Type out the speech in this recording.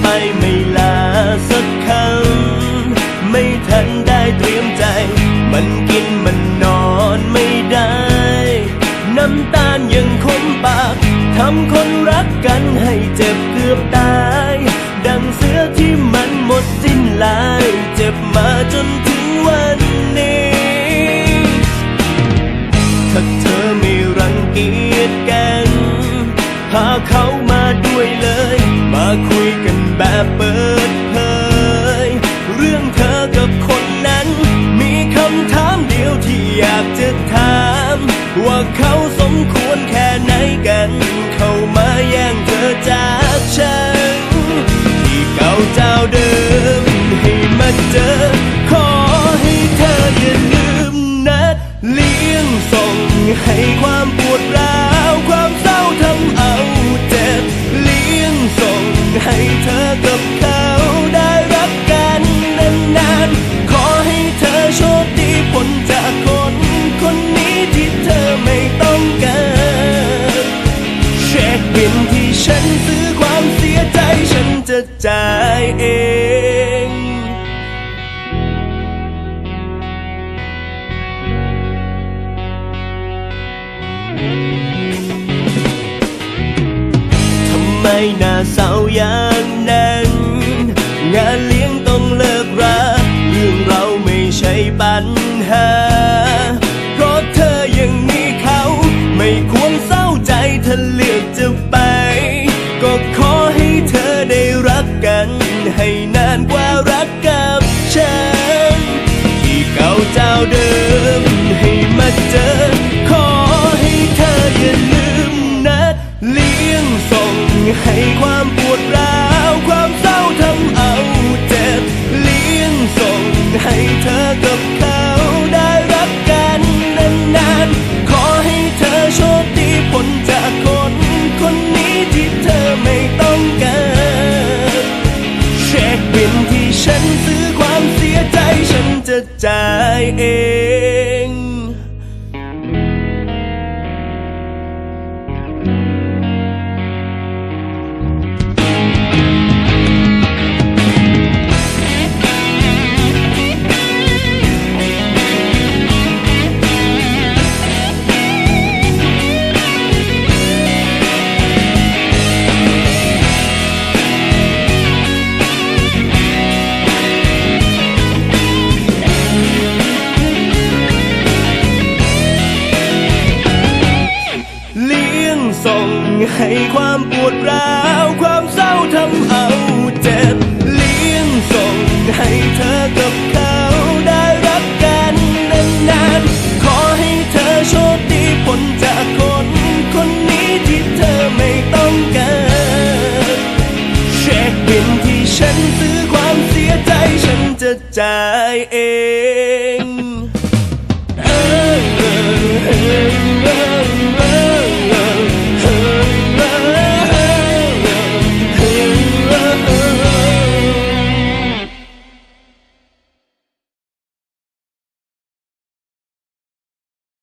ไปไม่ลาสักคำไม่ทันได้เตรียมใจ มันกินมันนอนไม่ได้ น้ำตาลยังคมปากทำคนรักกันให้เจ็บเกือบตาย ดังเสือที่มันหมดสิ้นลาย เจ็บมาจนถึงวันนี้ถ้าเธอไม่รังเกียจกันพาเขามาด้วยเลย มาคุยกัน แบบเปิดเผย เรื่องเธอกับคนนั้น มีคำถามเดียวที่อยากจะถาม ว่าเขาสมควร จะจ่ายเองทำไมหน้าเศร้าอย่างนั้นงาน เจ้าเดิม ให้มาเจอ ขอให้เธออย่าลืมนัดเลี้ยงส่งให้ความปวดร้าว ความเศร้าทำเอาเจ็บ เลี้ยงส่งให้เธอกับเขาได้รักกันนานๆ ขอให้เธอโชคดีพ้นจากคนคนนี้ที่เธอไม่ต้องการเช็คบินที่ฉันซื้อความเสียใจฉันจะจ่าย เให้ความปวดร้าว ความเศร้าทำเอาเจ็บ เลี้ยงส่งให้เธอกับเขาได้รักกันนานๆ ขอให้เธอโชคดีพ้นจากคนคนนี้ที่เธอไม่ต้องการเช็คบินที่ฉันซื้อความเสียใจฉันจะจ่ายเอง